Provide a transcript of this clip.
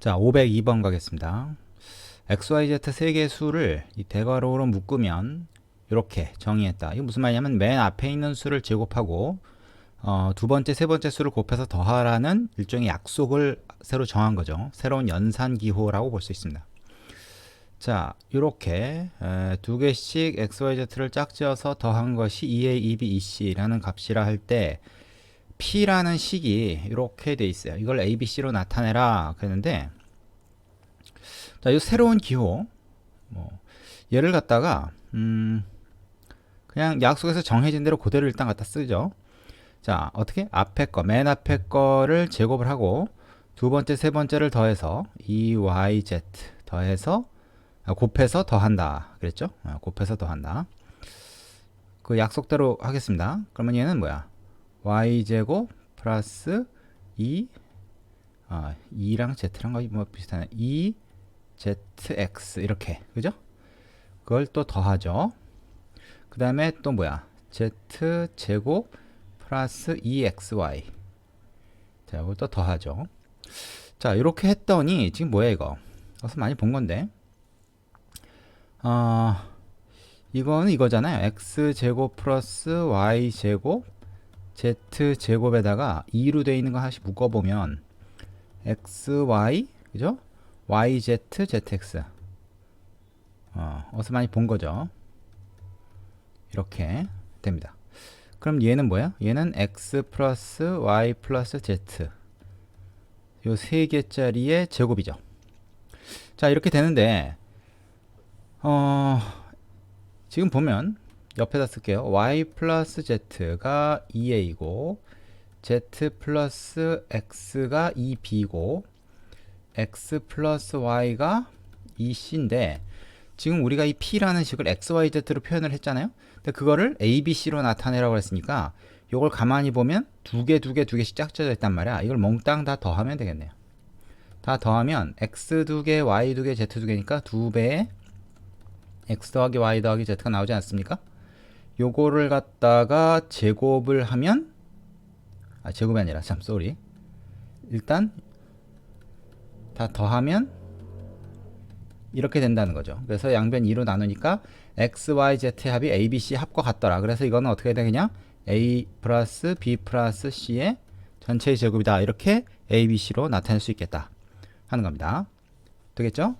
자, 502번 가겠습니다. XYZ 세 개의 수를 이 대괄호로 묶으면 이렇게 정의했다. 이게 무슨 말이냐면 맨 앞에 있는 수를 제곱하고 어, 두 번째, 세 번째 수를 곱해서 더하라는 일종의 약속을 새로 정한 거죠. 새로운 연산 기호라고 볼 수 있습니다. 자, 이렇게 두 개씩 XYZ를 짝지어서 더한 것이 2A, 2B, 2C라는 값이라 할때 P라는 식이 이렇게 돼 있어요. 이걸 A, B, C로 나타내라 그랬는데 자, 이 새로운 기호 뭐 얘를 갖다가 음 그냥 약속에서 정해진 대로 그대로 일단 갖다 쓰죠. 자, 어떻게? 앞에 거, 맨 앞에 거를 제곱을 하고 두 번째, 세 번째를 더해서 2YZ 더해서 아, 곱해서 더한다. 그랬죠? 아, 곱해서 더한다. 그 약속대로 하겠습니다. 그러면 얘는 뭐야? Y제곱 플러스 2 아, 2랑 z랑 거의 뭐 비슷하네. 2zx 이렇게. 그죠? 그걸 또 더하죠. 그 다음에 또 뭐야? z제곱 플러스 2xy. 자, 이걸 또 더하죠. 자, 이렇게 했더니 지금 뭐야 이거? 어서 많이 본 건데. 어, 이거는 이거잖아요. x제곱 플러스 y제곱 z제곱에다가 2로 되어 있는 거 하나씩 묶어보면 xy 그죠? yz zx 어, 어서 많이 본 거죠. 이렇게 됩니다. 그럼 얘는 뭐야? 얘는 x 플러스 y 플러스 z 요 세 개짜리의 제곱이죠. 자 이렇게 되는데 어, 지금 보면 옆에다 쓸게요. y 플러스 z가 2a이고 z 플러스 x가 2b고 x 플러스 y가 2c인데 지금 우리가 이 p라는 식을 xyz로 표현을 했잖아요. 근데 그거를 abc로 나타내라고 했으니까 이걸 가만히 보면 두 개, 두 개, 두 개씩 짝져져 있단 말이야. 이걸 몽땅 다 더하면 되겠네요. 다 더하면 x 두 개, y 두 개, z 두 개니까 두 배의 x 더하기 y 더하기 z가 나오지 않습니까? 요거를 갖다가 제곱을 하면 아 제곱이 아니라 참 쏘리 일단 다 더하면 이렇게 된다는 거죠. 그래서 양변 2로 나누니까 x, y, z의 합이 a, b, c 합과 같더라. 그래서 이거는 어떻게 되냐? a 플러스 b 플러스 c의 전체의 제곱이다. 이렇게 a, b, c로 나타낼 수 있겠다 하는 겁니다. 되겠죠?